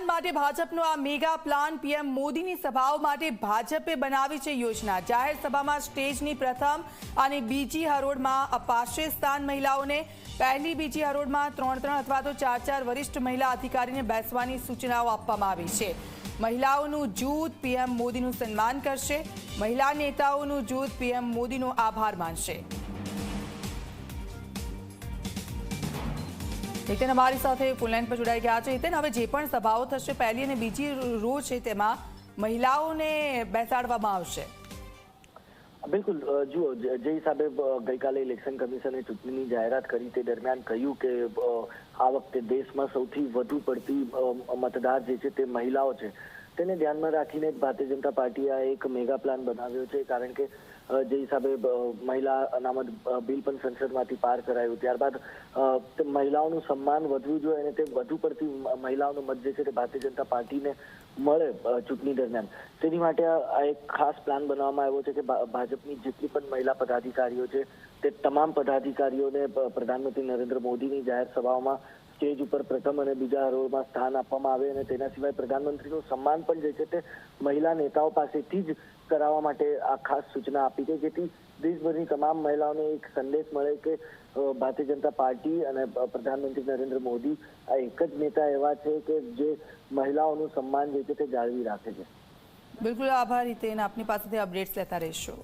સન્માન માટે ભાજપનો આ મેગા પ્લાન પીએમ મોદીની સભાઓ માટે ભાજપે બનાવી છે યોજના. જાહેર સભામાં સ્ટેજની પ્રથમ અને બીજી હરોળમાં અપાશે સ્થાન મહિલાઓને. પહેલી બીજી હરોળમાં ત્રણ ત્રણ અથવા તો ચાર ચાર વરિષ્ઠ મહિલા અધિકારીને બેસવાની સૂચનાઓ આપવામાં આવી છે. મહિલાઓનું જૂથ પીએમ મોદીનું સન્માન કરશે. મહિલા નેતાઓનું જૂથ પીએમ મોદીનો આભાર માનશે. હિતેન અમારી સાથે ફૂલલાઈન પર જોડાઈ ગયા છે. હિતેન, હવે જે પણ સભાઓ થશે, પહેલી અને બીજી રો છે તેમાં મહિલાઓને બેસાડવામાં આવશે. બિલકુલ. જુઓ, જે હિસાબે ગઈકાલે ઇલેક્શન કમિશને ચૂંટણીની જાહેરાત કરી તે દરમિયાન કહ્યું કે આ વખતે દેશમાં સૌથી વધુ પડતી મતદાર જે છે તે મહિલાઓ છે. તેને ધ્યાનમાં રાખીને ભારતીય જનતા પાર્ટીએ એક મેગા પ્લાન બનાવ્યો છે. કારણ કે જે હિસાબે મહિલા અનામત બિલ પણ સંસદમાંથી પાર કરાયું. ત્યારબાદ મહિલાઓનું સન્માન વધવું જોઈએ અને તે વધુ પડતી મહિલાઓનો મત જે છે તે ભારતીય જનતા પાર્ટીને મળે ચૂંટણી દરમિયાન. તેની માટે આ એક ખાસ પ્લાન બનાવવામાં આવ્યો છે કે ભાજપની જેટલી પણ મહિલા પદાધિકારીઓ છે તે તમામ પદાધિકારીઓને પ્રધાનમંત્રી નરેન્દ્ર મોદીની જાહેર સભાઓમાં સ્ટેજ ઉપર પ્રથમ અને બીજા હરોળમાં સ્થાન આપવામાં આવે અને તેના સિવાય પ્રધાનમંત્રીનું સન્માન પણ જે છે તે મહિલા નેતાઓ પાસેથી જ કરાવવા માટે આ ખાસ સૂચના આપી છે, જેથી દેશભરની તમામ મહિલાઓને એક સંદેશ મળે કે ભારતીય જનતા પાર્ટી અને પ્રધાનમંત્રી નરેન્દ્ર મોદી આ એક જ નેતા એવા છે કે જે મહિલાઓનું સન્માન જે છે તે જાળવી રાખે છે. બિલકુલ આભાર હિતેન આપની પાસેથી અપડેટ્સ લેતા રહેશો.